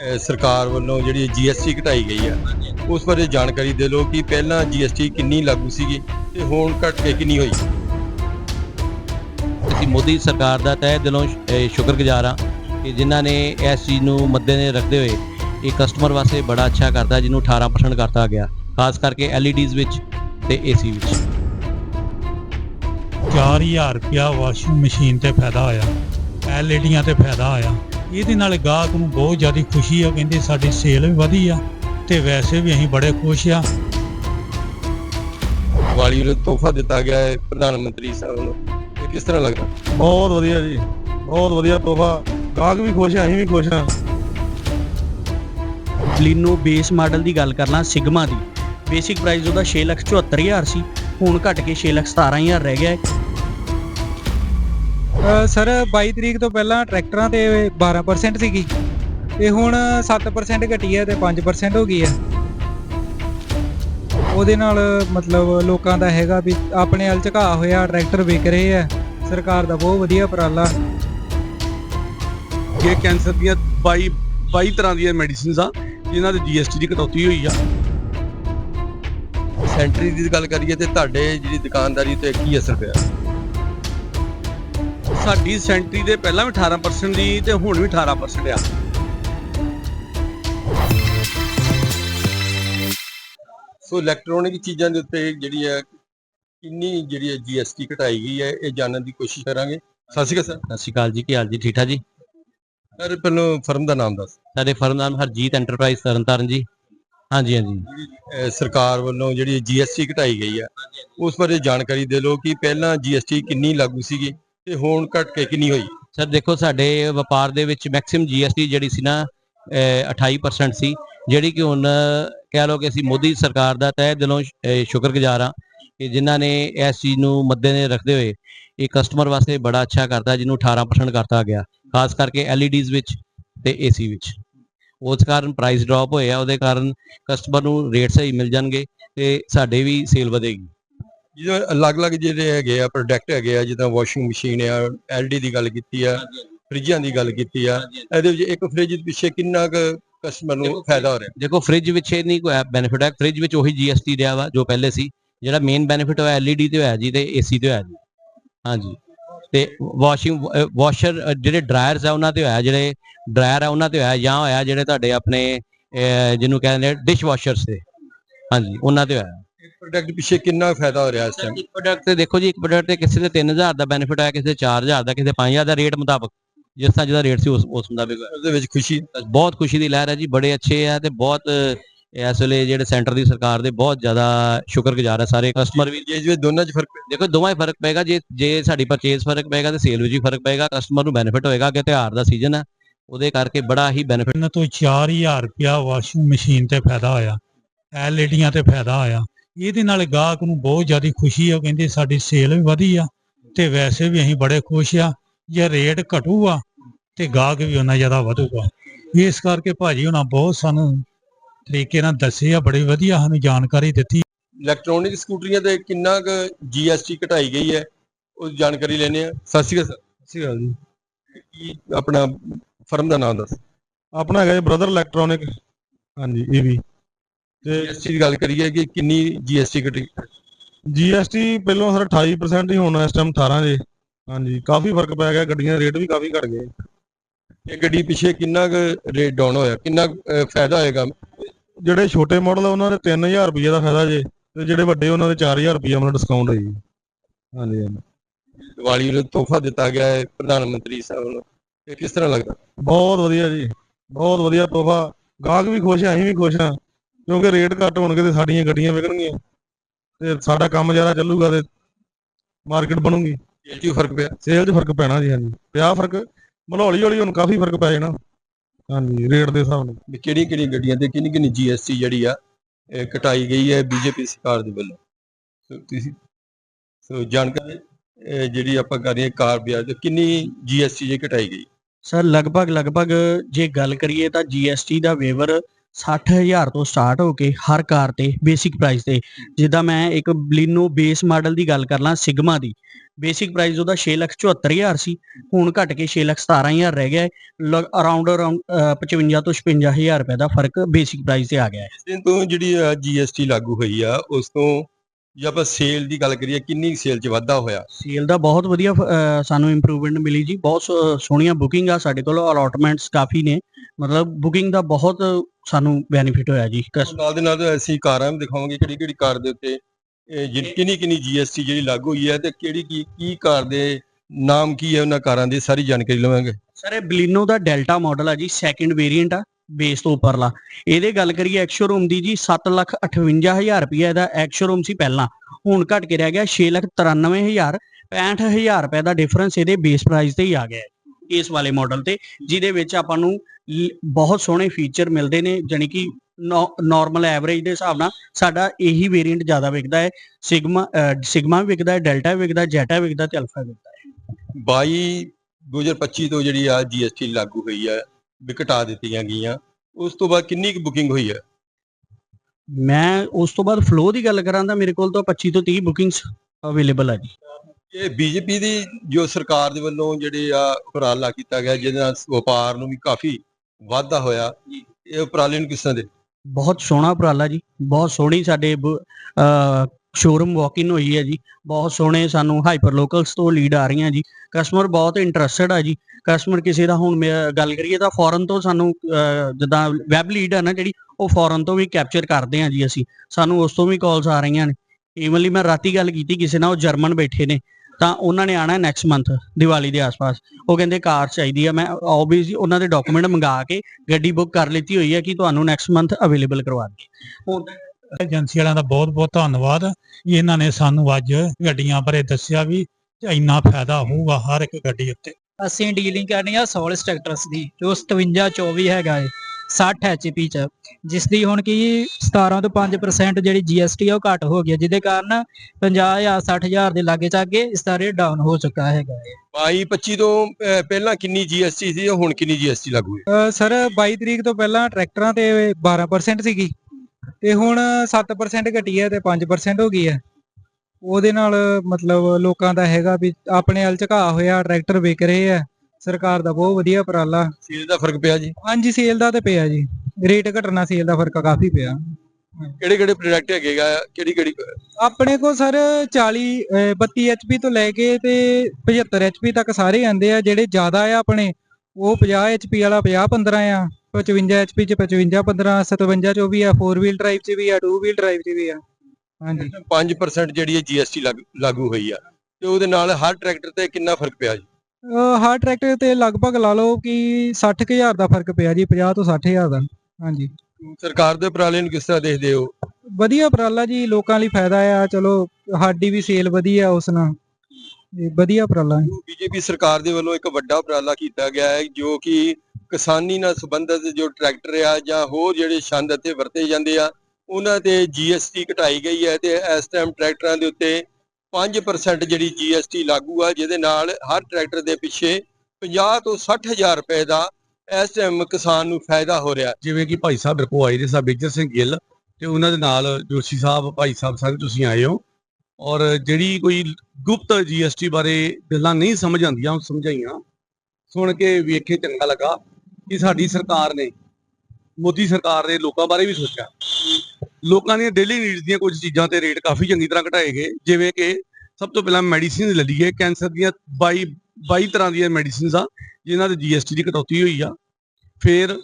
ਸਰਕਾਰ ਵੱਲੋਂ ਜਿਹੜੀ ਜੀਐਸਟੀ ਘਟਾਈ ਗਈ ਆ ਉਸ ਬਾਰੇ ਜਾਣਕਾਰੀ ਦੇ ਲਓ ਕਿ ਪਹਿਲਾਂ ਜੀਐਸਟੀ ਕਿੰਨੀ ਲਾਗੂ ਸੀਗੀ ਤੇ ਹੁਣ ਘਟ ਕੇ ਕਿੰਨੀ ਹੋਈ? ਅਸੀਂ ਮੋਦੀ ਸਰਕਾਰ ਦਾ ਤਹਿ ਦਿਲੋਂ ਸ਼ੁਕਰਗੁਜ਼ਾਰ ਹਾਂ ਕਿ ਜਿਨ੍ਹਾਂ ਨੇ ਇਸ ਚੀਜ਼ ਨੂੰ ਮੱਦੇਨਜ਼ਰ ਰੱਖਦੇ ਹੋਏ ਇਹ ਕਸਟਮਰ ਵਾਸਤੇ ਬੜਾ ਅੱਛਾ ਕਰਤਾ ਜਿਹਨੂੰ 18% ਕਰਤਾ ਗਿਆ ਖਾਸ ਕਰਕੇ LEDs ਵਿੱਚ ਤੇ AC ਵਿੱਚ। 4000 ਰੁਪਿਆ ਵਾਸ਼ਿੰਗ ਮਸ਼ੀਨ ਤੇ ਫਾਇਦਾ ਹੋਇਆ ਐਲਈਡੀਆਂ ਤੇ ਫਾਇਦਾ ਹੋਇਆ। ਇਹਦੇ ਨਾਲ ਗਾਹਕ ਨੂੰ ਬਹੁਤ ਜ਼ਿਆਦਾ ਖੁਸ਼ੀ ਆ ਕਹਿੰਦੇ ਸਾਡੀ ਸੇਲ ਵੀ ਵਧੀ ਆ ਤੇ ਵੈਸੇ ਵੀ ਅਸੀਂ ਬੜੇ ਖੁਸ਼ ਆ। ਦੀਵਾਲੀ ਨੂੰ ਤੋਹਫਾ ਦਿੱਤਾ ਗਿਆ ਹੈ ਪ੍ਰਧਾਨ ਮੰਤਰੀ ਸਾਹਿਬ ਨੂੰ। ਇਹ ਕਿਸ ਤਰ੍ਹਾਂ ਲੱਗਦਾ ਬਹੁਤ ਵਧੀਆ ਜੀ ਬਹੁਤ ਵਧੀਆ ਤੋਹਫਾ। ਗਾਹਕ ਵੀ ਖੁਸ਼ ਆ ਅਸੀਂ ਵੀ ਖੁਸ਼ ਆ। ਲਿਨੋ ਬੇਸ ਮਾਡਲ ਦੀ ਗੱਲ ਕਰਨਾ ਸਿਗਮਾ ਦੀ। ਬੇਸਿਕ ਪ੍ਰਾਈਸ ਉਹਦਾ 674000 ਸੀ ਹੁਣ ਘਟ ਕੇ 617000 ਰਹਿ ਗਿਆ ਹੈ। ਸਰ 22 ਤਰੀਕ ਤੋਂ ਪਹਿਲਾਂ ਟਰੈਕਟਰਾਂ ਤੇ 12% ਸੀਗੀ ਤੇ ਹੁਣ 7% ਘਟੀ ਹੈ ਤੇ 5% ਹੋ ਗਈ ਹੈ। ਉਹਦੇ ਨਾਲ ਮਤਲਬ ਲੋਕਾਂ ਦਾ ਹੈਗਾ ਵੀ ਆਪਣੇ ਹਲ ਝੁਕਾ ਹੋਇਆ ਟਰੈਕਟਰ ਵਿਕ ਰਹੇ ਆ ਸਰਕਾਰ ਦਾ ਬਹੁਤ ਵਧੀਆ ਉਪਰਾਲਾ। ਇਹ ਕੈਂਸਰ ਦੀਆਂ 22 22 ਤਰ੍ਹਾਂ ਦੀਆਂ ਮੈਡੀਸਿਨਸ ਆ ਜਿਨ੍ਹਾਂ ਤੇ ਜੀਐਸਟੀ ਦੀ ਕਟੌਤੀ ਹੋਈ ਆ। ਸੈਂਟਰੀ ਦੀ ਗੱਲ ਕਰੀਏ ਤੇ ਤੁਹਾਡੇ ਜਿਹੜੀ ਦੁਕਾਨਦਾਰੀ ਤੇ ਕੀ ਅਸਰ ਪਿਆ? ਸਾਡੀ ਸੈਂਟਰੀ ਦੇ ਪਹਿਲਾਂ ਵੀ 18% ਦੀ ਤੇ ਹੁਣ ਵੀ 18% ਆ। ਸੋ ਇਲੈਕਟ੍ਰੋਨਿਕ ਚੀਜ਼ਾਂ ਦੇ ਉੱਤੇ ਜਿਹੜੀ ਹੈ ਕਿੰਨੀ ਜਿਹੜੀ ਹੈ ਜੀਐਸਟੀ ਘਟਾਈ ਗਈ ਹੈ ਇਹ ਜਾਣਨ ਦੀ ਕੋਸ਼ਿਸ਼ ਕਰਾਂਗੇ। ਸਤਿ ਸ਼੍ਰੀ ਅਕਾਲ ਸਰ। ਸਤਿ ਸ਼੍ਰੀ ਅਕਾਲ ਜੀ ਕੀ ਹਾਲ ਜੀ? ਠੀਕ ਠਾਕ ਜੀ? ਸਰ ਪਹਿਲਾਂ ਫਰਮ ਦਾ ਨਾਮ ਦੱਸ। ਸਾਡੇ ਫਰਮ ਦਾ ਨਾਮ ਹਰਜੀਤ ਐਂਟਰਪ੍ਰਾਈਜ਼ ਤਰਨਤਾਰਨ ਜੀ। ਹਾਂਜੀ ਹਾਂਜੀ। ਸਰਕਾਰ ਵੱਲੋਂ ਜਿਹੜੀ ਜੀਐਸਟੀ ਘਟਾਈ ਗਈ ਆ ਉਸ ਬਾਰੇ ਜਾਣਕਾਰੀ ਦੇ ਲਓ ਕਿ ਪਹਿਲਾਂ ਜੀਐਸਟੀ ਕਿੰਨੀ ਲਾਗੂ ਸੀਗੀ। ਤੇ ਹੁਣ ਘਟ ਕੇ ਕਿੰਨੀ ਹੋਈ? ਸਰ, ਦੇਖੋ, ਸਾਡੇ ਵਪਾਰ ਦੇ ਵਿੱਚ ਮੈਕਸਿਮਮ GST ਜਿਹੜੀ ਸੀ ਨਾ, ਅਹ 28% ਸੀ, ਜਿਹੜੀ ਕਿ ਹੁਣ, ਕਹਿ ਲਓ ਕਿ ਅਸੀਂ ਮੋਦੀ ਸਰਕਾਰ ਦਾ ਤਹਿ ਦਿਲੋਂ ਸ਼ੁਕਰਗੁਜ਼ਾਰ ਹਾਂ ਕਿ ਜਿਨ੍ਹਾਂ ਨੇ ਇਸ ਚੀਜ਼ ਨੂੰ ਮੱਦੇਨਜ਼ਰ ਰੱਖਦੇ ਹੋਏ ਇਹ ਕਸਟਮਰ ਵਾਸਤੇ ਬੜਾ ਅੱਛਾ ਕਰਤਾ, ਜਿਹਨੂੰ 18% ਕਰਤਾ ਗਿਆ, ਖਾਸ ਕਰਕੇ LEDs ਵਿੱਚ ਤੇ AC ਵਿੱਚ। ਉਸ ਕਾਰਨ ਪ੍ਰਾਈਸ ਡ੍ਰੌਪ ਹੋਇਆ, ਉਹਦੇ ਕਾਰਨ ਕਸਟਮਰ ਨੂੰ ਰੇਟ ਸਹੀ ਮਿਲ ਜਾਣਗੇ ਤੇ ਸਾਡੇ ਵੀ ਸੇਲ ਵਧੇਗੀ। ਜਿਹਦੇ ਅਲੱਗ-ਅਲੱਗ ਜਿਹੜੇ ਹੈਗੇ ਆ ਪ੍ਰੋਡਕਟ ਹੈਗੇ ਆ ਜਿੱਦਾਂ ਵਾਸ਼ਿੰਗ ਮਸ਼ੀਨ ਆ ਐਲਡੀ ਦੀ ਗੱਲ ਕੀਤੀ ਆ ਫਰਿੱਜਾਂ ਦੀ ਗੱਲ ਕੀਤੀ ਆ ਇਹਦੇ ਵਿੱਚ ਇੱਕ ਫਰਿੱਜ ਦੇ ਪਿੱਛੇ ਕਿੰਨਾ ਕੁ ਕਸਟਮਰ ਨੂੰ ਫਾਇਦਾ ਹੋ ਰਿਹਾ? ਦੇਖੋ ਫ੍ਰਿਜ ਵਿੱਚ ਇਹ ਨਹੀਂ ਕੋਈ ਬੈਨੀਫਿਟ ਹੈ ਫ੍ਰਿਜ ਵਿੱਚ ਉਹੀ GST ਰਿਹਾ ਵਾ ਜੋ ਪਹਿਲੇ ਸੀ। ਜਿਹੜਾ ਮੇਨ ਬੈਨੀਫਿਟ ਹੋਇਆ LED ਤੇ ਹੋਇਆ ਜੀ ਤੇ AC ਤੇ ਹੋਇਆ ਜੀ। ਹਾਂਜੀ। ਤੇ ਵਾਸ਼ਿੰਗ ਵਾਸ਼ਰ ਜਿਹੜੇ ਡਰਾਇਰਸ ਆ ਉਹਨਾਂ ਤੇ ਹੋਇਆ ਜਿਹੜੇ ਡਰਾਇਰ ਆ ਉਹਨਾਂ ਤੇ ਹੋਇਆ ਜਾਂ ਹੋਇਆ ਜਿਹੜੇ ਤੁਹਾਡੇ ਆਪਣੇ ਜਿਹਨੂੰ ਕਹਿੰਦੇ ਡਿਸ਼ ਵਾਸ਼ਰਸ ਤੇ। ਹਾਂਜੀ ਉਹਨਾਂ ਤੇ ਹੋਇਆ। ਪ੍ਰੋਡਕਟ ਪਿੱਛੇ ਕਿੰਨਾ ਫਾਇਦਾ ਹੋ ਰਿਹਾ ਇਸ ਟਾਈਮ ਇੱਕ ਪ੍ਰੋਡਕਟ ਤੇ ਦੇਖੋ ਜੀ ਇੱਕ ਪ੍ਰੋਡਕਟ ਤੇ ਕਿਸੇ ਦੇ 3000 ਦਾ ਬੈਨੀਫਿਟ ਹੋਇਆ ਕਿਸੇ ਦੇ 4000 ਦਾ ਕਿਸੇ ਦੇ 5000 ਦਾ ਰੇਟ ਮੁਤਾਬਕ ਜਿਸ ਤਰ੍ਹਾਂ ਜਿਹਦਾ ਰੇਟ ਸੀ ਉਸ ਉਸ ਮੁਤਾਬਕ। ਉਹਦੇ ਵਿੱਚ ਖੁਸ਼ੀ ਬਹੁਤ ਖੁਸ਼ੀ ਦੀ ਲਹਿਰ ਹੈ ਜੀ ਬੜੇ ਅੱਛੇ ਆ ਤੇ ਬਹੁਤ ਇਸ ਵੇਲੇ ਜਿਹੜੇ ਸੈਂਟਰ ਦੀ ਸਰਕਾਰ ਦੇ ਬਹੁਤ ਜ਼ਿਆਦਾ ਸ਼ੁਕਰਗੁਜ਼ਾਰ ਹੈ ਸਾਰੇ ਕਸਟਮਰ ਵੀ ਜੇ ਦੋਨਾਂ 'ਚ ਫ਼ਰਕ। ਦੇਖੋ ਦੋਵਾਂ 'ਚ ਫ਼ਰਕ ਪਏਗਾ ਜੇ ਜੇ ਸਾਡੀ ਪਰਚੇਸ ਫ਼ਰਕ ਪਏਗਾ ਤੇ ਸੇਲ ਵਿੱਚ ਵੀ ਫ਼ਰਕ ਪਏਗਾ ਕਸਟਮਰ ਨੂੰ ਬੈਨੀਫਿਟ ਹੋਏਗਾ ਅੱਗੇ ਤਿਉਹਾਰ ਦਾ ਸੀਜ਼ਨ ਹੈ ਉਹਦੇ ਕਰਕੇ ਬੜਾ ਹੀ ਬੈਨੀਫਿਟ ਇਹਨਾਂ ਤੋਂ 4000 ਰੁਪਿਆ ਵਾਸ਼ਿੰਗ ਮਸ਼ੀਨ ਤੇ ਫਾਇਦਾ ਹੋਇਆ ਐਲਈਡੀਆਂ ਤੇ ਫਾਇਦਾ ਹੋਇਆ ਇਹਦੇ ਨਾਲ ਗਾਹਕ ਨੂੰ ਬਹੁਤ ਜ਼ਿਆਦਾ ਖੁਸ਼ੀ ਆ ਕਹਿੰਦੇ ਸਾਡੀ ਸੇਲ ਵੀ ਵਧੀ ਆ ਤੇ ਵੈਸੇ ਵੀ ਅਸੀਂ ਬੜੇ ਖੁਸ਼ ਆ ਜੇ ਰੇਟ ਘਟੂਗਾ ਤੇ ਗਾਹਕ ਵੀ ਉਹਨਾਂ ਜ਼ਿਆਦਾ ਵਧੂਗਾ। ਇਸ ਕਰਕੇ ਭਾਜੀ ਹੁਣਾਂ ਬਹੁਤ ਸਾਨੂੰ ਤਰੀਕੇ ਨਾਲ ਦੱਸੇ ਆ ਬੜੀ ਵਧੀਆ ਸਾਨੂੰ ਜਾਣਕਾਰੀ ਦਿੱਤੀ। ਇਲੈਕਟ੍ਰੋਨਿਕ ਸਕੂਟਰੀਆਂ ਤੇ ਕਿੰਨਾ ਕੁ ਜੀਐਸਟੀ ਘਟਾਈ ਗਈ ਹੈ ਉਹ ਜਾਣਕਾਰੀ ਲੈਣੇ ਆ। ਸਤਿ ਸ਼੍ਰੀ ਅਕਾਲ ਸਹੀ ਗੱਲ ਜੀ। ਸਰ ਕੀ ਆਪਣਾ ਫਰਮ ਦਾ ਨਾਮ ਦੱਸ। ਆਪਣਾ ਹੈਗਾ ਜੀ ਬ੍ਰਦਰ ਇਲੈਕਟ੍ਰੋਨਿਕ ਹਾਂਜੀ ਇਹ ਵੀ ਤੇ ਜੀਐਸਟੀ ਦੀ ਗੱਲ ਕਰੀਏ ਕਿ ਕਿੰਨੀ ਜੀਐਸਟੀ ਘਟੀ ਜੀਐਸਟੀ ਪਹਿਲਾਂ ਸਰ 28% ਹੀ ਹੁਣ ਇਸ ਟਾਈਮ 18 ਜੇ। ਹਾਂਜੀ ਕਾਫੀ ਫ਼ਰਕ ਪੈ ਗਿਆ ਗੱਡੀਆਂ ਦੇ ਰੇਟ ਵੀ ਕਾਫੀ ਘਟ ਗਏ। ਇਹ ਗੱਡੀ ਪਿੱਛੇ ਕਿੰਨਾ ਕੁ ਰੇਟ ਡਾਊਨ ਹੋਇਆ? ਕਿੰਨਾ ਫਾਇਦਾ ਹੋਏਗਾ? ਜਿਹੜੇ ਛੋਟੇ ਮਾਡਲ ਆ ਉਹਨਾਂ ਦੇ 3000 ਰੁਪਏ ਦਾ ਫਾਇਦਾ ਜੇ ਤੇ ਜਿਹੜੇ ਵੱਡੇ ਉਹਨਾਂ ਦੇ 4000 ਰੁਪਏ ਮਤਲਬ ਡਿਸਕਾਊਂਟ ਹੈ ਜੀ ਹਾਂਜੀ ਹਾਂਜੀ। ਦੀਵਾਲੀ ਨੂੰ ਤੋਹਫਾ ਦਿੱਤਾ ਗਿਆ ਹੈ ਪ੍ਰਧਾਨ ਮੰਤਰੀ ਸਾਹਿਬ ਨੂੰ ਇਹ ਕਿਸ ਤਰ੍ਹਾਂ ਲੱਗਦਾ? ਬਹੁਤ ਵਧੀਆ ਜੀ ਬਹੁਤ ਵਧੀਆ ਤੋਹਫਾ। ਗਾਹਕ ਵੀ ਖੁਸ਼ ਆ ਅਸੀਂ ਵੀ ਖੁਸ਼ ਆ। ਕਿਉਂਕਿ ਰੇਟ ਘੱਟ ਹੋਣਗੇ ਤੇ ਸਾਡੀਆਂ ਗੱਡੀਆਂ ਵਿਕਣਗੀਆਂ। ਤੇ ਸਾਡਾ ਕੰਮ ਜ਼ਿਆਦਾ ਚੱਲੂਗਾ ਤੇ ਮਾਰਕੀਟ ਬਣੂਗੀ। 'ਚ ਵੀ ਫ਼ਰਕ ਪਿਆ। ਸੇਲ 'ਚ ਫ਼ਰਕ ਪੈਣਾ ਜੀ ਹਾਂਜੀ। ਪਿਆ ਫ਼ਰਕ ਮਤਲਬ ਹੌਲੀ ਹੌਲੀ ਹੁਣ ਕਾਫੀ ਫ਼ਰਕ ਪੈ ਜਾਣਾ। ਹਾਂਜੀ ਰੇਟ ਦੇ ਹਿਸਾਬ ਨਾਲ। ਵੀ ਕਿਹੜੀਆਂ ਕਿਹੜੀਆਂ ਗੱਡੀਆਂ ਤੇ ਕਿੰਨੀ ਕਿੰਨੀ ਜੀਐਸਟੀ ਜਿਹੜੀ ਆ ਇਹ ਘਟਾਈ ਗਈ ਹੈ ਬੀਜੇਪੀ ਸਰਕਾਰ ਦੇ ਵੱਲੋਂ? ਸੋ ਤੁਸੀਂ ਸੋ ਜਾਣਕਾਰੀ ਇਹ ਜਿਹੜੀ ਆਪਾਂ ਕਰ ਰਹੇ ਹਾਂ ਕਾਰ ਬਿਆਜ ਤੇ ਕਿੰਨੀ ਜੀਐਸਟੀ ਜੇ ਘਟਾਈ ਗਈ? ਸਰ ਲਗਭਗ ਲਗਭਗ ਜੇ ਗੱਲ ਕਰੀਏ ਤਾਂ GST ਦਾ ਵੇਵਰ 60000 ਤੋਂ ਸਟਾਰਟ ਹੋ ਕੇ ਹਰ ਕਾਰ ਤੇ ਬੇਸਿਕ ਪ੍ਰਾਈਸ ਤੇ। ਜਿੱਦਾਂ ਮੈਂ ਇੱਕ ਬਲੀਨੋ ਬੇਸ ਮਾਡਲ ਦੀ ਗੱਲ ਕਰ ਲਾਂ ਸਿਗਮਾ ਦੀ। ਬੇਸਿਕ ਪ੍ਰਾਈਸ ਉਹਦਾ 674000 ਸੀ। ਹੁਣ ਘਟ ਕੇ 617000 ਰਹਿ ਗਿਆ ਹੈ। ਅਰਾਊਂਡ ਅਰਾਊਂਡ 55 ਤੋਂ 56000 ਰੁਪਏ ਦਾ ਫ਼ਰਕ ਬੇਸਿਕ ਪ੍ਰਾਈਸ ਤੇ ਆ ਗਿਆ ਹੈ। ਇਸ ਦਿਨ ਤੋਂ ਜਿਹੜੀ ਜੀਐਸਟੀ ਲਾਗੂ ਹੋਈ ਆ, ਉਸ ਤੋਂ ਜੇ ਆਪਾਂ ਸੇਲ ਦੀ ਗੱਲ ਕਰੀਏ ਕਿੰਨੀ ਸੇਲ 'ਚ ਵਾਧਾ ਹੋਇਆ? ਸੇਲ ਦਾ ਬਹੁਤ ਵਧੀਆ ਅਹ ਸਾਨੂੰ ਇੰਪਰੂਵਮੈਂਟ ਮਿਲੀ ਜੀ। ਬਹੁਤ ਸੋ- ਸੋਹਣੀਆਂ ਬੁਕਿੰਗ ਆ ਸਾਡੇ ਕੋਲ। ਅਲਾਟਮੈਂਟਸ ਕਾਫੀ ਨੇ। ਮਤਲਬ ਬੁਕਿੰਗ ਦਾ ਬਹੁਤ ਸਾਨੂੰ ਬੈਨੀਫਿਟ ਹੋਇਆ ਜੀ ਕਸ- ਨਾਲ ਦੇ ਨਾਲ ਅਸੀਂ ਕਾਰਾਂ ਵੀ ਦਿਖਾਵਾਂਗੇ ਕਿਹੜੀ ਕਿਹੜੀ ਕਾਰ ਦੇ ਉੱਤੇ। ਇਹ ਕਿੰਨੀ ਕਿੰਨੀ ਜੀਐਸਟੀ ਜਿਹੜੀ ਲਾਗੂ ਹੋਈ ਹੈ ਤੇ ਕਿਹੜੀ ਕੀ ਕੀ ਕਾਰ ਦੇ ਨਾਮ ਕੀ ਹੈ ਉਹਨਾਂ ਕਾਰਾਂ ਦੀ ਸਾਰੀ ਜਾਣਕਾਰੀ ਲਵਾਂਗੇ। ਸਰ ਇਹ ਬਲੀਨੋ ਦਾ ਡੈਲਟਾ ਮਾਡਲ ਆ ਜੀ ਸੈਕਿੰਡ ਵੇਰੀਐਂਟ ਆ। ਬੇਸ ਤੋਂ ਉੱਪਰਲਾ। ਇਹਦੇ ਗੱਲ ਕਰੀਏ ਐਕਸ ਦੀ ਜੀ 758000 ਰੁਪਏ ਇਹਦਾ ਐਕਸ ਸੀ ਪਹਿਲਾਂ। ਹੁਣ ਘਟ ਕੇ ਰਹਿ ਗਿਆ 693000 65000 ਰੁਪਏ ਦਾ ਡਿਫਰੈਂਸ ਇਹਦੇ ਬੇਸ ਪ੍ਰਾਈਸ ਤੇ ਹੀ ਆ ਗਿਆ ਇਸ ਵਾਲੇ ਮਾਡਲ ਤੇ, ਜਿਹਦੇ ਵਿੱਚ ਆਪਾਂ ਨੂੰ ਬਹੁਤ ਸੋਹਣੇ ਫੀਚਰ ਮਿਲਦੇ ਨੇ, ਜਾਣੀ ਕਿ ਨਾਰਮਲ ਐਵਰੇਜ ਦੇ ਹਿਸਾਬ ਨਾਲ ਸਾਡਾ ਇਹੀ ਵੇਰੀਐਂਟ ਜ਼ਿਆਦਾ ਵਿਕਦਾ ਹੈ। ਸਿਗਮਾ ਸਿਗਮਾ ਵੀ ਵਿਕਦਾ ਹੈ ਡੈਲਟਾ ਵੀ ਵਿਕਦਾ ਹੈ ਜੈਟਾ ਵੀ ਵਿਕਦਾ ਤੇ ਅਲਫਾ ਵਿਕਦਾ ਹੈ। 22 2025 ਤੋਂ ਜਿਹੜੀ ਆ ਜੀਐਸਟੀ ਲਾਗੂ ਹੋਈ ਹੈ ਵੀ ਘਟਾ ਦਿੱਤੀਆਂ ਗਈਆਂ। ਉਸ ਤੋਂ ਬਾਅਦ ਕਿੰਨੀ ਕੁ ਬੁਕਿੰਗ ਹੋਈ ਹੈ? ਮੈਂ ਉਸ ਤੋਂ ਬਾਅਦ ਫਲੋ ਦੀ ਗੱਲ ਕਰਾਂ ਤਾਂ ਮੇਰੇ ਕੋਲ ਤਾਂ 25 ਤੋਂ 30 ਬੁਕਿੰਗਸ ਅਵੇਲੇਬਲ ਆ ਜੀ। ਇਹ ਬੀਜੇਪੀ ਦੀ ਜੋ ਸਰਕਾਰ ਦੇ ਵੱਲੋਂ ਜਿਹੜੇ ਆ ਉਪਰਾਲਾ ਕੀਤਾ ਗਿਆ ਜਿਹਦੇ ਨਾਲ ਵਪਾਰ ਨੂੰ ਵੀ ਕਾਫੀ ਵਾਧਾ ਹੋਇਆ ਇਹ ਉਪਰਾਲੇ ਨੂੰ ਕਿਸ ਤਰ੍ਹਾਂ ਦੇ ਬਹੁਤ ਸੋਹਣਾ ਉਪਰਾਲਾ ਜੀ ਬਹੁਤ ਸੋਹਣੀ ਸਾਡੇ ਸ਼ੋਰੂਮ ਵਾਕ-ਇਨ ਹੋਈ ਹੈ ਜੀ। ਬਹੁਤ ਸੋਹਣੇ ਸਾਨੂੰ ਹਾਈਪਰ ਲੋਕਲਸ ਤੋਂ ਲੀਡ ਆ ਰਹੀਆਂ ਜੀ। ਕਸਟਮਰ ਬਹੁਤ ਇੰਟਰਸਟਡ ਆ ਜੀ। ਕਸਟਮਰ ਕਿਸੇ ਦਾ ਹੁਣ ਗੱਲ ਕਰੀਏ ਤਾਂ ਫੋਰਨ ਤੋਂ ਸਾਨੂੰ ਅਹ, ਵੈਬ ਲੀਡ ਆ ਨਾ ਜਿਹੜੀ ਉਹ ਫੋਰਨ ਤੋਂ ਵੀ ਕੈਪਚਰ ਕਰਦੇ ਆ ਜੀ ਅਸੀਂ। ਸਾਨੂੰ ਉਸ ਤੋਂ ਵੀ ਕਾਲਸ ਆ ਰਹੀਆਂ ਨੇ। ਈਵਨਲੀ ਮੈਂ ਰਾਤੀ ਗੱਲ ਕੀਤੀ ਕਿਸੇ ਨਾਲ ਉਹ ਜਰਮਨ ਬੈਠੇ ਨੇ। ਤਾਂ ਉਹਨਾਂ ਨੇ ਆਣਾ ਨੈਕਸਟ ਮੰਥ ਦੀਵਾਲੀ ਦੇ ਆਸ-ਪਾਸ। ਉਹ ਕਹਿੰਦੇ ਕਾਰ ਚਾਹੀਦੀ ਆ। ਮੈਂ ਆਬਵੀਅਸਲੀ ਉਹਨਾਂ ਦੇ ਡਾਕੂਮੈਂਟ ਮੰਗਾ ਕੇ ਗੱਡੀ ਬੁੱਕ ਕਰ ਲਈ ਹੋਈ ਹੈ ਕਿ ਤੁਹਾਨੂੰ ਨੈਕਸਟ ਮੰਥ ਅਵੇਲੇਬਲ ਕਰਵਾ ਦੇ ਹੁਣ ਏਜੰਸੀ ਵਾਲਿਆਂ ਦਾ ਬਹੁਤ ਬਹੁਤ ਧੰਨਵਾਦ। ਕਿ ਇਹਨਾਂ ਨੇ ਸਾਨੂੰ ਅੱਜ ਗੱਡੀਆਂ ਬਾਰੇ ਦੱਸਿਆ ਵੀ ਤੇ ਇੰਨਾ ਫਾਇਦਾ ਹੋਊਗਾ ਹਰ ਇੱਕ ਗੱਡੀ ਉੱਤੇ। ਅਸੀਂ ਡੀਲਿੰਗ ਕਰਨੀ ਆ ਸੋਲਿਸ ਟਰੈਕਟਰਸ ਦੀ ਜੋ 5724 ਹੈਗਾ ਏ 60 HP ਚ। ਜਿਸ ਦੀ ਹੁਣ ਕੀ 17 ਤੋਂ 5% ਜਿਹੜੀ GST ਆ ਉਹ ਘੱਟ ਹੋ ਗਈ ਹੈ, ਜਿਹਦੇ ਕਾਰਨ 50 ਜਾਂ 60000 ਦੇ ਲਾਗੇ ਚਾਗੇ ਇਸ ਦਾ ਰੇਟ ਡਾਊਨ ਹੋ ਚੁੱਕਾ ਹੈਗਾ ਏ। 22 25 ਤੋਂ ਪਹਿਲਾਂ ਕਿੰਨੀ ਜੀਐਸਟੀ ਸੀ ਹੁਣ ਕਿੰਨੀ ਜੀਐਸਟੀ ਲਾਗੂ ਹੈ ਸਰ 22 ਤਰੀਕ ਤੋਂ ਪਹਿਲਾਂ ਟਰੈਕਟਰਾਂ ਤੇ 12% ਸੀਗੀ। ਤੇ ਹੁਣ 7% ਘਟੀ ਹੈ ਤੇ 5% ਹੋ ਗਈ ਹੈ ਉਹਦੇ ਨਾਲ ਮਤਲਬ ਲੋਕਾਂ ਦਾ ਹੈਗਾ ਵੀ ਆਪਣੇ ਵੱਲ ਝੁਕਾ ਹੋਇਆ ਟਰੈਕਟਰ ਵਿਕ ਰਹੇ ਆ। ਸਰਕਾਰ ਦਾ ਬਹੁਤ ਵਧੀਆ ਉਪਰਾਲਾ। ਸੀਲ ਦਾ ਫ਼ਰਕ ਪਿਆ ਜੀ? ਹਾਂਜੀ ਸੇਲ ਦਾ ਤੇ ਪਿਆ ਜੀ। ਰੇਟ ਘਟਣਾ ਸੇਲ ਦਾ ਫ਼ਰਕ ਕਾਫੀ ਪਿਆ। ਕਿਹੜੇ ਕਿਹੜੇ ਪ੍ਰੋਡਕਟ ਹੈਗੇਗਾ ਕਿਹੜੀ ਕਿਹੜੀ ਆਪਣੇ ਕੋਲ ਸਰ 40 ਅਹ 32 ਐਚਪੀ ਤੋਂ ਲੈ ਕੇ ਤੇ 75 ਐਚਪੀ ਤੱਕ ਸਾਰੇ ਆਂਦੇ ਆ। ਜਿਹੜੇ ਜ਼ਿਆਦਾ ਆ ਆਪਣੇ ਉਹ 50 ਐਚਪੀ ਵਾਲਾ 50 15 ਆ। 55 ਐਚਪੀ ਚ 55 15 57 ਚ ਵੀ ਆ 4 ਵੀਲ ਡਰਾਈਵ ਚ ਵੀ ਆ 2 ਵੀਲ ਡਰਾਈਵ ਚ ਵੀ ਆ। ਹਾਂਜੀ। 5% ਜਿਹੜੀ ਹੈ ਜੀਐਸਟੀ ਲਾਗੂ ਹੋਈ ਆ। ਤੇ ਉਹਦੇ ਨਾਲ ਹਰ ਟਰੈਕਟਰ ਤੇ ਕਿੰਨਾ ਫ਼ਰਕ ਪਿਆ ਜੀ? ਹਰ ਟਰੈਕਟਰ ਤੇ ਲਗਭਗ ਲਾ ਲਓ ਕਿ 60000 ਦਾ ਫ਼ਰਕ ਪਿਆ ਜੀ 50 ਤੋਂ 60000 ਦਾ। ਹਾਂਜੀ। ਸਰਕਾਰ ਦੇ ਉਪਰਾਲੇ ਨੂੰ ਕਿਸ ਤਰ੍ਹਾਂ ਦੇਖਦੇ ਹੋ? ਵਧੀਆ ਉਪਰਾਲਾ ਜੀ ਲੋਕਾਂ ਲਈ ਫਾਇਦਾ ਆ ਚਲੋ ਸਾਡੀ ਵੀ ਸੇਲ ਵਧੀਆ ਉਸ ਨਾਲ। ਇਹ ਵਧੀਆ ਉਪਰਾਲਾ ਹੈ। ਬੀਜੇਪੀ ਸਰਕਾਰ ਦੇ ਵੱਲੋਂ ਇੱਕ ਵੱਡਾ ਉਪਰਾਲਾ ਕੀਤਾ ਗਿਆ ਹੈ ਜੋ ਕਿ ਕਿਸਾਨੀ ਨਾਲ ਸੰਬੰਧਿਤ ਜੋ ਟਰੈਕਟਰ ਆ ਜਾਂ ਹੋਰ ਜਿਹੜੇ ਛੰਦ ਅਤੇ ਵਰਤੇ ਜਾਂਦੇ ਆ, ਉਹਨਾਂ ਤੇ ਜੀਐਸਟੀ ਘਟਾਈ ਗਈ ਹੈ ਤੇ ਇਸ ਟਾਈਮ ਟਰੈਕਟਰਾਂ ਦੇ ਉੱਤੇ 5% ਜਿਹੜੀ ਜੀਐਸਟੀ ਲਾਗੂ ਆ, ਜਿਹਦੇ ਨਾਲ ਹਰ ਟਰੈਕਟਰ ਦੇ ਪਿੱਛੇ 50 ਤੋਂ 60000 ਰੁਪਏ ਦਾ ਇਸ ਟਾਈਮ ਕਿਸਾਨ ਨੂੰ ਫਾਇਦਾ ਹੋ ਰਿਹਾ। ਜਿਵੇਂ ਕਿ ਭਾਈ ਸਾਹਿਬ ਮੇਰੇ ਕੋਲ ਆਏ ਨੇ ਸਾਹਿਬ ਮੇਜਰ ਸਿੰਘ ਗਿੱਲ ਤੇ ਉਹਨਾਂ ਦੇ ਨਾਲ ਜੋਸ਼ੀ ਸਾਹਿਬ, ਭਾਈ ਸਾਹਿਬ ਸਾਰੇ ਤੁਸੀਂ ਆਏ ਹੋ ਔਰ ਜਿਹੜੀ ਕੋਈ ਗੁਪਤ ਜੀਐਸਟੀ ਬਾਰੇ ਗੱਲਾਂ ਨਹੀਂ ਸਮਝ ਆਉਂਦੀਆਂ, ਉਹ ਸਮਝਾਈਆਂ। ਸੁਣ ਕੇ ਵੇਖੇ ਚੰਗਾ ਲੱਗਾ। ਕਿ ਸਾਡੀ ਸਰਕਾਰ ਨੇ, ਮੋਦੀ ਸਰਕਾਰ ਨੇ ਲੋਕਾਂ ਬਾਰੇ ਵੀ ਸੋਚਿਆ। ਲੋਕਾਂ ਦੀਆਂ ਡੇਲੀ ਨੀਡਸ ਦੀਆਂ ਕੁਝ ਚੀਜ਼ਾਂ ਤੇ ਰੇਟ ਕਾਫੀ ਚੰਗੀ ਤਰ੍ਹਾਂ ਘਟਾਏ ਗਏ, ਜਿਵੇਂ ਕਿ ਸਭ ਤੋਂ ਪਹਿਲਾਂ ਮੈਡੀਸਿਨ ਲੈ ਲਈਏ ਕੈਂਸਰ ਦੀਆਂ 22 22 ਤਰ੍ਹਾਂ ਦੀਆਂ ਮੈਡੀਸਿਨਸ ਆ, ਜਿਨ੍ਹਾਂ ਤੇ ਜੀਐਸਟੀ ਦੀ ਕਟੌਤੀ ਹੋਈ ਆ। ਫਿਰ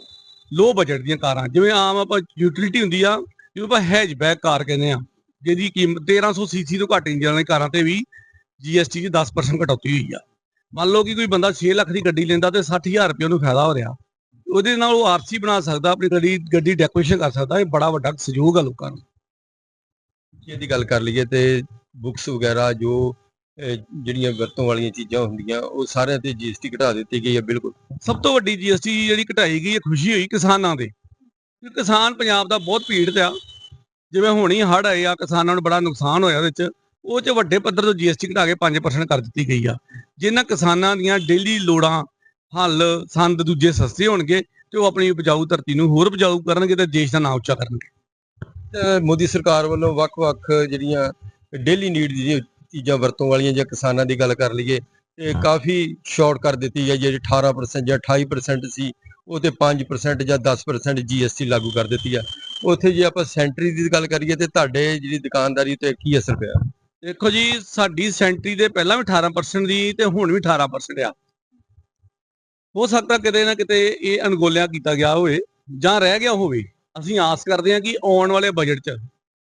ਲੋ ਬਜਟ ਦੀਆਂ ਕਾਰਾਂ, ਜਿਵੇਂ ਆਮ ਆਪਾਂ ਯੂਟਿਲਿਟੀ ਹੁੰਦੀ ਆ ਜਿਵੇਂ ਆਪਾਂ ਹੈਜਬੈਕ ਕਾਰ ਕਹਿੰਦੇ ਆ, ਜਿਹਦੀ ਕੀਮਤ 1300 ਸੀਸੀ ਤੋਂ ਘੱਟ ਇੰਜਨ ਵਾਲੀ ਕਾਰਾਂ ਤੇ ਵੀ GST 'ਚ 10% ਕਟੌਤੀ ਹੋਈ ਆ। ਮੰਨ ਲਓ ਕਿ ਕੋਈ ਬੰਦਾ 6 ਲੱਖ ਦੀ ਗੱਡੀ ਲੈਂਦਾ ਤੇ 60000 ਰੁਪਏ ਉਹਨੂੰ ਫਾਇਦਾ ਹੋ ਰਿਹਾ। ਉਹਦੇ ਨਾਲ ਉਹ ਆਰਸੀ ਬਣਾ ਸਕਦਾ ਆਪਣੀ ਗੱਡੀ ਗੱਡੀ ਡੈਕੋਰੇਸ਼ਨ ਕਰ ਸਕਦਾ ਇਹ ਬੜਾ ਵੱਡਾ ਸਹਿਯੋਗ ਆ ਲੋਕਾਂ ਨੂੰ। ਜੇ ਇਹਦੀ ਗੱਲ ਕਰ ਲਈਏ ਤੇ ਬੁੱਕਸ ਵਗੈਰਾ ਜੋ ਜਿਹੜੀਆਂ ਵਰਤੋਂ ਵਾਲੀਆਂ ਚੀਜ਼ਾਂ ਹੁੰਦੀਆਂ ਉਹ ਸਾਰਿਆਂ ਤੇ ਜੀਐਸਟੀ ਘਟਾ ਦਿੱਤੀ ਗਈ ਹੈ ਬਿਲਕੁਲ। ਸਭ ਤੋਂ ਵੱਡੀ GST ਜਿਹੜੀ ਘਟਾਈ ਗਈ ਹੈ ਖੁਸ਼ੀ ਹੋਈ ਕਿਸਾਨਾਂ ਦੇ। ਕਿਸਾਨ ਪੰਜਾਬ ਦਾ ਬਹੁਤ ਪੀੜਤ ਆ। ਜਿਵੇਂ ਹੁਣੀ ਹੜ੍ਹ ਆਏ ਆ ਕਿਸਾਨਾਂ ਨੂੰ ਬੜਾ ਨੁਕਸਾਨ ਹੋਇਆ ਉਹਦੇ ਚ ਉਹ ਚ ਵੱਡੇ ਪੱਧਰ ਤੋਂ GST ਘਟਾ ਕੇ 5% ਕਰ ਦਿੱਤੀ ਗਈ ਆ। ਜਿਨ੍ਹਾਂ ਕਿਸਾਨਾਂ ਦੀਆਂ ਡੇਲੀ ਲੋੜਾਂ ਹੱਲ ਸੰਦ ਦੂਜੇ ਸਸਤੇ ਹੋਣਗੇ ਤੇ ਉਹ ਆਪਣੀ ਉਪਜਾਊ ਧਰਤੀ ਨੂੰ ਹੋਰ ਉਪਜਾਊ ਕਰਨਗੇ ਤੇ ਦੇਸ਼ ਦਾ ਨਾਂ ਉੱਚਾ ਕਰਨਗੇ। ਮੋਦੀ ਸਰਕਾਰ ਵੱਲੋਂ ਵੱਖ-ਵੱਖ ਜਿਹੜੀਆਂ ਡੇਲੀ ਨੀਡ ਦੀ ਚੀਜ਼ਾਂ ਵਰਤੋਂ ਵਾਲੀਆਂ ਜਾਂ ਕਿਸਾਨਾਂ ਦੀ ਗੱਲ ਕਰ ਲਈਏ ਤੇ ਕਾਫੀ ਸ਼ਾਰਟ ਕਰ ਦਿੱਤੀ ਹੈ ਜਿਹੜੀ 18% ਜਾਂ 28% ਸੀ ਉਹ ਤੇ 5% ਜਾਂ 10% ਜੀਐਸਟੀ ਲਾਗੂ ਕਰ ਦਿੱਤੀ ਆ। ਉੱਥੇ ਜੇ ਆਪਾਂ ਸੈਂਟਰੀ ਦੀ ਗੱਲ ਕਰੀਏ ਤੇ ਤੁਹਾਡੇ ਜਿਹੜੀ ਦੁਕਾਨਦਾਰੀ ਤੇ ਕੀ ਅਸਰ ਪਿਆ? ਦੇਖੋ ਜੀ ਸਾਡੀ ਸੈਂਟਰੀ ਦੇ ਪਹਿਲਾਂ ਵੀ 18% ਦੀ ਤੇ ਹੁਣ ਵੀ 18% ਆ। ਹੋ ਸਕਦਾ ਕਿਤੇ ਨਾ ਕਿਤੇ ਇਹ ਅਣਗੋਲਿਆ ਕੀਤਾ ਗਿਆ ਹੋਵੇ ਜਾਂ ਰਹਿ ਗਿਆ ਹੋਵੇ। ਅਸੀਂ ਆਸ ਕਰਦੇ ਹਾਂ ਕਿ ਆਉਣ ਵਾਲੇ ਬਜਟ 'ਚ,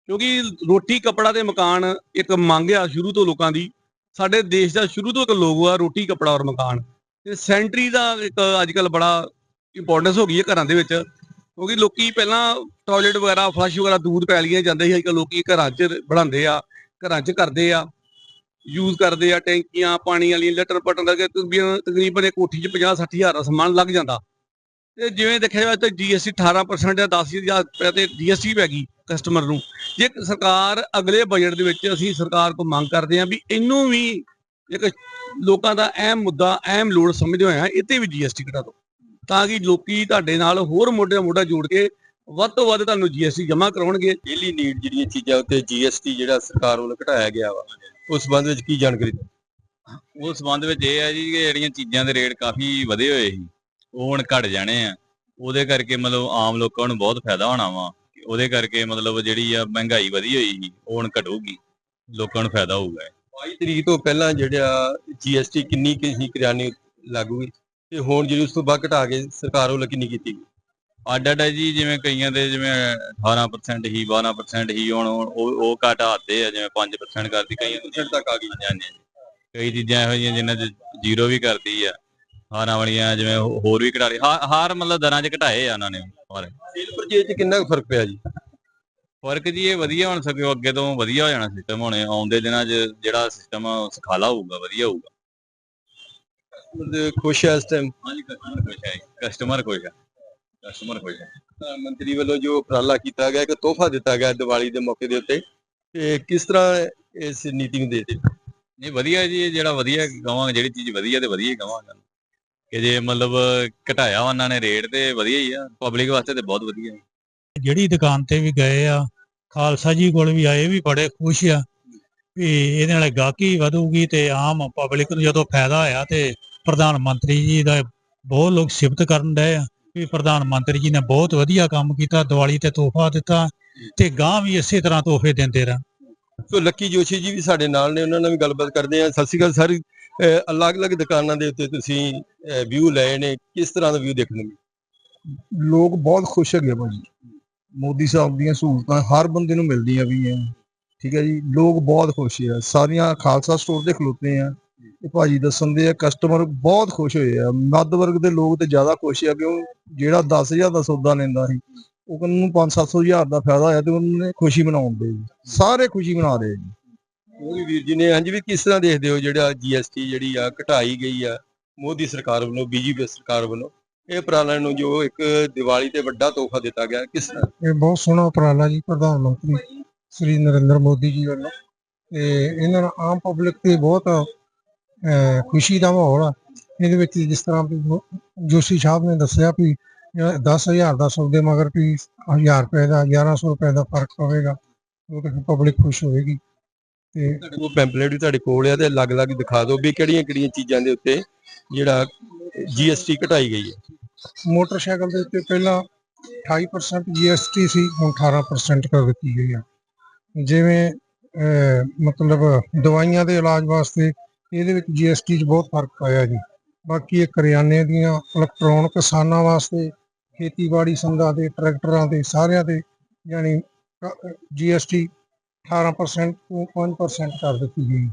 ਕਿਉਂਕਿ ਰੋਟੀ, ਕੱਪੜਾ ਤੇ ਮਕਾਨ ਇੱਕ ਮੰਗ ਆ ਸ਼ੁਰੂ ਤੋਂ ਲੋਕਾਂ ਦੀ, ਸਾਡੇ ਦੇਸ਼ ਦਾ ਸ਼ੁਰੂ ਤੋਂ ਇੱਕ ਲੋਗੋ ਆ ਰੋਟੀ, ਕੱਪੜਾ ਔਰ ਮਕਾਨ। ਤੇ ਸੈਂਟਰੀ ਦਾ ਇੱਕ ਅੱਜਕੱਲ ਬੜਾ ਇੰਪੋਰਟੈਂਸ ਹੋ ਗਈ ਹੈ ਘਰਾਂ ਦੇ ਵਿੱਚ, ਕਿਉਂਕਿ ਲੋਕੀ ਪਹਿਲਾਂ ਟਾਇਲਟ ਵਗੈਰਾ ਫਲਸ਼ ਵਗੈਰਾ ਦੂਰ ਪੈ ਲੀਆਂ ਜਾਂਦੇ ਸੀ ਅੱਜਕੱਲ ਲੋਕੀ ਘਰਾਂ 'ਚ ਬਣਾਉਂਦੇ ਆ, ਘਰਾਂ 'ਚ ਕਰਦੇ ਆ। ਯੂਜ਼ ਕਰਦੇ ਆ ਟੈਂਕੀਆਂ, ਪਾਣੀ ਵਾਲੀਆਂ ਲੈਟਰ ਪਟਨ ਕਰਕੇ ਤਕਰੀਬਨ ਤਕਰੀਬਨ ਕੋਠੀ 'ਚ 50 60 ਦਾ ਸਮਾਨ ਲੱਗ ਜਾਂਦਾ। ਤੇ ਜਿਵੇਂ ਦੇਖਿਆ ਜਾਵੇ ਤਾਂ GST 18% ਜਾਂ 10000 ਤੇ GST ਪੈ ਗਈ ਕਸਟਮਰ ਨੂੰ। ਜੇ ਸਰਕਾਰ ਅਗਲੇ ਬਜਟ ਦੇ ਵਿੱਚ ਅਸੀਂ ਸਰਕਾਰ ਕੋਲ ਮੰਗ ਕਰਦੇ ਹਾਂ ਵੀ ਇਹਨੂੰ ਵੀ ਇੱਕ ਲੋਕਾਂ ਦਾ ਅਹਿਮ ਮੁੱਦਾ, ਅਹਿਮ ਲੋੜ ਸਮਝਦੇ ਹੋਏ ਇਹ ਤੇ ਵੀ GST ਘਟਾ ਦਿਓ। ਤਾਂ ਕਿ ਲੋਕੀ ਤੁਹਾਡੇ ਨਾਲ ਹੋਰ ਮੋਢੇ ਨਾਲ ਮੋਢਾ ਜੋੜ ਕੇ ਵੱਧ ਤੋਂ ਵੱਧ ਤੁਹਾਨੂੰ GST ਜਮ੍ਹਾਂ ਕਰਾਉਣਗੇ। ਡੇਲੀ ਨੀਡ ਜਿਹੜੀਆਂ ਚੀਜ਼ਾਂ ਉੱਤੇ ਜੀਐਸਟੀ ਜਿਹੜਾ ਸਰਕਾਰ ਵੱਲੋਂ ਘਟਾਇਆ ਗਿਆ ਵਾ। ਉਸ ਸੰਬੰਧ ਵਿੱਚ ਕੀ ਜਾਣਕਾਰੀ ਦਿਓ? ਉਸ ਸੰਬੰਧ ਵਿੱਚ ਇਹ ਹੈ ਜੀ ਕਿ ਜਿਹੜੀਆਂ ਚੀਜ਼ਾਂ ਦੇ ਰੇਟ ਕਾਫੀ ਵਧੇ ਹੋਏ ਸੀ ਉਹ ਹੁਣ ਘਟ ਜਾਣੇ ਆ। ਉਹਦੇ ਕਰਕੇ ਮਤਲਬ ਆਮ ਲੋਕਾਂ ਨੂੰ ਬਹੁਤ ਫਾਇਦਾ ਹੋਣਾ ਵਾ। ਉਹਦੇ ਕਰਕੇ ਮਤਲਬ ਜਿਹੜੀ ਆ ਮਹਿੰਗਾਈ ਵਧੀ ਹੋਈ ਸੀ ਉਹ ਹੁਣ ਘਟੂਗੀ। ਲੋਕਾਂ ਨੂੰ ਫਾਇਦਾ ਹੋਊਗਾ 22 ਤਰੀਕ ਤੋਂ ਪਹਿਲਾਂ ਜਿਹੜਾ ਜੀਐਸਟੀ ਕਿੰਨੀ ਕਿ ਸੀ ਕਰਿਆਨੇ ਲਾਗੂ ਹੋਈ? ਤੇ ਹੁਣ ਜਿਹੜੀ ਉਸ ਤੋਂ ਬਾਅਦ ਘਟਾ ਕੇ ਸਰਕਾਰ ਵੱਲੋਂ ਕਿੰਨੀ ਕੀਤੀ ਗਈ? ਅੱਡ ਅੱਡ ਹੈ ਜੀ ਜਿਵੇਂ ਕਈਆਂ ਦੇ ਜਿਵੇਂ 18% ਹੀ 12% ਹੀ ਹੁਣ ਉਹ ਉਹ ਘਟਾਤੇ ਆ ਜਿਵੇਂ 5% ਕਰਦੀ ਕਈਆਂ ਨੂੰ ਤੱਕ ਆ ਗਈ। ਹਾਂਜੀ। ਕਈ ਚੀਜ਼ਾਂ ਇਹੋ ਜਿਹੀਆਂ ਜਿਨ੍ਹਾਂ 'ਚ ਜ਼ੀਰੋ ਵੀ ਕਰਦੀ ਆ। ਹਾਰਾਂ ਵਾਲੀਆਂ ਜਿਵੇਂ ਹੋਰ ਵੀ ਘਟਾ ਲਈ ਹਾਰ ਮਤਲਬ ਦਰਾਂ 'ਚ ਘਟਾਏ ਆ ਉਹਨਾਂ ਨੇ ਸਾਰੇ। ਸੇਲ ਪਰਚੇਜ 'ਚ ਕਿੰਨਾ ਫ਼ਰਕ ਪਿਆ ਜੀ? ਫ਼ਰਕ ਜੀ ਇਹ ਵਧੀਆ ਹੁਣ ਸਕਿਓ ਅੱਗੇ ਤੋਂ ਵਧੀਆ ਹੋ ਜਾਣਾ ਸਿਸਟਮ ਹੁਣ। ਆਉਂਦੇ ਦਿਨਾਂ 'ਚ ਜਿਹੜਾ ਸਿਸਟਮ ਸਖਾਲਾ ਹੋਊਗਾ ਵਧੀਆ ਹੋਊਗਾ। ਖੁਸ਼ ਹੈ ਇਸ ਟਾਈਮ ਹਾਂਜੀ ਕਸਟਮਰ ਖੁਸ਼ ਹੈ ਕਸਟਮਰ ਖੁਸ਼ ਹੈ ਕਸਟਮਰ ਖੁਸ਼ ਹੈ। ਮੰਤਰੀ ਵੱਲੋਂ ਜੋ ਉਪਰਾਲਾ ਕੀਤਾ ਗਿਆ ਇੱਕ ਤੋਹਫਾ ਦਿੱਤਾ ਗਿਆ ਦੀਵਾਲੀ ਦੇ ਮੌਕੇ ਦੇ ਉੱਤੇ ਤੇ ਕਿਸ ਤਰ੍ਹਾਂ ਇਸ ਨੀਤੀ ਨੂੰ ਦੇਖਦੇ? ਨਹੀਂ ਵਧੀਆ ਜੀ ਇਹ ਜਿਹੜਾ ਵਧੀਆ ਕਵਾਂਗੇ ਜਿਹੜੀ ਚੀਜ਼ ਵਧੀਆ ਤੇ ਵਧੀਆ ਹੀ ਕਵਾਂਗੇ ਕਿ ਜੇ ਮਤਲਬ ਘਟਾਇਆ ਉਹਨਾਂ ਨੇ ਰੇਟ ਤੇ ਵਧੀਆ ਹੀ ਆ। ਪਬਲਿਕ ਵਾਸਤੇ ਤੇ ਬਹੁਤ ਵਧੀਆ। ਜਿਹੜੀ ਦੁਕਾਨ ਤੇ ਵੀ ਗਏ ਆ ਖਾਲਸਾ ਜੀ ਕੋਲ ਵੀ ਆਏ ਵੀ ਬੜੇ ਖੁਸ਼ ਆ ਵੀ ਇਹਦੇ ਨਾਲ ਗਾਹਕੀ ਵਧੂਗੀ ਤੇ ਆਮ ਪਬਲਿਕ ਨੂੰ ਜਦੋਂ ਫਾਇਦਾ ਹੋਇਆ ਤੇ ਪ੍ਰਧਾਨ ਮੰਤਰੀ ਜੀ ਦਾ ਬਹੁਤ ਲੋਕ ਸਿਫਤ ਕਰਨ ਡਏ ਆ। ਵੀ ਪ੍ਰਧਾਨ ਮੰਤਰੀ ਜੀ ਨੇ ਬਹੁਤ ਵਧੀਆ ਕੰਮ ਕੀਤਾ ਦੀਵਾਲੀ ਤੇ ਤੋਹਫਾ ਦਿੱਤਾ ਤੇ ਗਾਂ ਵੀ ਇਸੇ ਤਰ੍ਹਾਂ ਤੋਹਫੇ ਦਿੰਦੇ ਰਹਿਣ। ਸੋ ਲੱਕੀ ਜੋਸ਼ੀ ਜੀ ਵੀ ਸਾਡੇ ਨਾਲ ਨੇ ਉਹਨਾਂ ਨਾਲ ਵੀ ਗੱਲਬਾਤ ਕਰਦੇ ਆ ਸਤਿ ਸ਼੍ਰੀ ਅਕਾਲ ਸਰ। ਅਲੱਗ-ਅਲੱਗ ਦੁਕਾਨਾਂ ਦੇ ਉੱਤੇ ਤੁਸੀਂ ਵਿਊ ਲਏ ਨੇ। ਕਿਸ ਤਰ੍ਹਾਂ ਦਾ ਵਿਊ ਦੇਖਣ ਨੂੰ ਮਿਲਿਆ? ਲੋਕ ਬਹੁਤ ਖੁਸ਼ ਹੈਗੇ ਭਾਜੀ। ਮੋਦੀ ਸਾਹਿਬ ਦੀਆਂ ਸਹੂਲਤਾਂ ਹਰ ਬੰਦੇ ਨੂੰ ਮਿਲਦੀਆਂ ਵੀ ਆ। ਠੀਕ ਹੈ ਜੀ। ਲੋਕ ਬਹੁਤ ਖੁਸ਼ ਆ। ਸਾਰੀਆਂ ਖਾਲਸਾ ਸਟੋਰ ਤੇ ਖਲੋਤੇ ਆ। ਤੇ ਭਾਜੀ ਦੱਸਣ ਦੇ ਆ ਕਸਟਮਰ ਬਹੁਤ ਖੁਸ਼ ਹੋਏ ਆ। ਮੱਧ ਵਰਗ ਦੇ ਲੋਕ ਤੇ ਜ਼ਿਆਦਾ ਖੁਸ਼ ਆ ਕਿਉਂ ਜਿਹੜਾ 10000 ਦਾ ਸੌਦਾ ਲੈਂਦਾ ਸੀ ਉਹ ਨੂੰ 5-700 ਹਜ਼ਾਰ ਦਾ ਫਾਇਦਾ ਹੋਇਆ ਤੇ ਉਹਨਾਂ ਨੇ ਖੁਸ਼ੀ ਮਨਾਉਣ ਦੇ ਜੀ। ਸਾਰੇ ਖੁਸ਼ੀ ਮਨਾ ਰਹੇ ਜੀ ਵੀ ਵੀਰ ਜੀ ਨੇ ਹਾਂਜੀ ਵੀ ਕਿਸ ਤਰ੍ਹਾਂ ਦੇਖਦੇ ਹੋ ਜਿਹੜਾ ਜੀਐਸਟੀ ਜਿਹੜੀ ਆ ਘਟਾਈ ਗਈ ਆ ਮੋਦੀ ਸਰਕਾਰ ਵੱਲੋਂ ਬੀਜੇਪੀ ਸਰਕਾਰ ਵੱਲੋਂ? ਇਹ ਉਪਰਾਲਾ ਨੂੰ ਜੋ ਇੱਕ ਦੀਵਾਲੀ ਤੇ ਵੱਡਾ ਤੋਹਫਾ ਦਿੱਤਾ ਗਿਆ ਕਿਸ ਤਰ੍ਹਾਂ? ਇਹ ਬਹੁਤ ਸੋਹਣਾ ਉਪਰਾਲਾ ਜੀ ਪ੍ਰਧਾਨ ਮੰਤਰੀ ਸ੍ਰੀ ਨਰਿੰਦਰ ਮੋਦੀ ਜੀ ਵੱਲੋਂ। ਤੇ ਇਹਨਾਂ ਨਾਲ ਆਮ ਪਬਲਿਕ ਤੇ ਬਹੁਤ ਖੁਸ਼ੀ ਦਾ ਮਾਹੌਲ ਆ। ਇਹਦੇ ਵਿੱਚ ਜਿਸ ਤਰ੍ਹਾਂ ਜੋਸ਼ੀ ਸਾਹਿਬ ਨੇ ਦੱਸਿਆ ਵੀ ਜਿਹੜਾ 10000 ਦਾ ਸੌਦੇ ਮਗਰ ਵੀ 1000 ਰੁਪਏ ਦਾ 1100 ਰੁਪਏ ਦਾ ਫ਼ਰਕ ਪਵੇਗਾ ਉਹ ਤੇ ਪਬਲਿਕ ਖੁਸ਼ ਹੋਏਗੀ ਤੇ ਉਹ ਪੈਂਪਲੇਟ ਵੀ ਤੁਹਾਡੇ ਕੋਲ ਆ ਤੇ ਅਲੱਗ-ਅਲੱਗ ਦਿਖਾ ਦਿਓ ਵੀ ਕਿਹੜੀਆਂ-ਕਿਹੜੀਆਂ ਚੀਜ਼ਾਂ ਦੇ ਉੱਤੇ ਜਿਹੜਾ ਜੀਐਸਟੀ ਘਟਾਈ ਗਈ ਹੈ। ਮੋਟਰਸਾਈਕਲ ਦੇ ਉੱਤੇ ਪਹਿਲਾਂ 28% GST ਸੀ ਹੁਣ 18% ਕਰ ਦਿੱਤੀ ਗਈ ਆ। ਜਿਵੇਂ ਮਤਲਬ ਦਵਾਈਆਂ ਦੇ ਇਲਾਜ ਵਾਸਤੇ ਇਹਦੇ ਵਿੱਚ GST 'ਚ ਬਹੁਤ ਫ਼ਰਕ ਪਾਇਆ ਜੀ। ਬਾਕੀ ਇਹ ਕਰਿਆਨੇ ਦੀਆਂ ਇਲੈਕਟ੍ਰੋਨ ਕਿਸਾਨਾਂ ਵਾਸਤੇ, ਖੇਤੀਬਾੜੀ ਸੰਦਾਂ ਦੇ, ਟਰੈਕਟਰਾਂ ਦੇ, ਸਾਰਿਆਂ ਦੇ ਯਾਨੀ GST 18% ਤੋਂ 5% ਕਰ ਦਿੱਤੀ ਗਈ।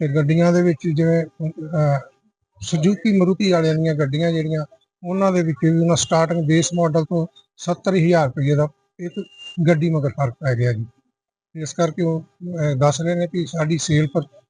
ਤੇ ਗੱਡੀਆਂ ਦੇ ਵਿੱਚ ਜਿਵੇਂ ਸੁਜ਼ੂਕੀ ਮਰੂਤੀ ਵਾਲਿਆਂ ਦੀਆਂ ਗੱਡੀਆਂ ਜਿਹੜੀਆਂ, ਉਹਨਾਂ ਦੇ ਵਿੱਚ ਵੀ ਉਹਨਾਂ ਸਟਾਰਟਿੰਗ ਬੇਸ ਮਾਡਲ ਤੋਂ 70000 ਰੁਪਏ ਦਾ ਇੱਕ ਗੱਡੀ ਮਗਰ ਫ਼ਰਕ ਪੈ ਗਿਆ ਜੀ। ਇਸ ਕਰਕੇ ਉਹ ਦੱਸ ਰਹੇ ਨੇ ਕਿ ਸਾਡੀ ਸੇਲ ਪਰ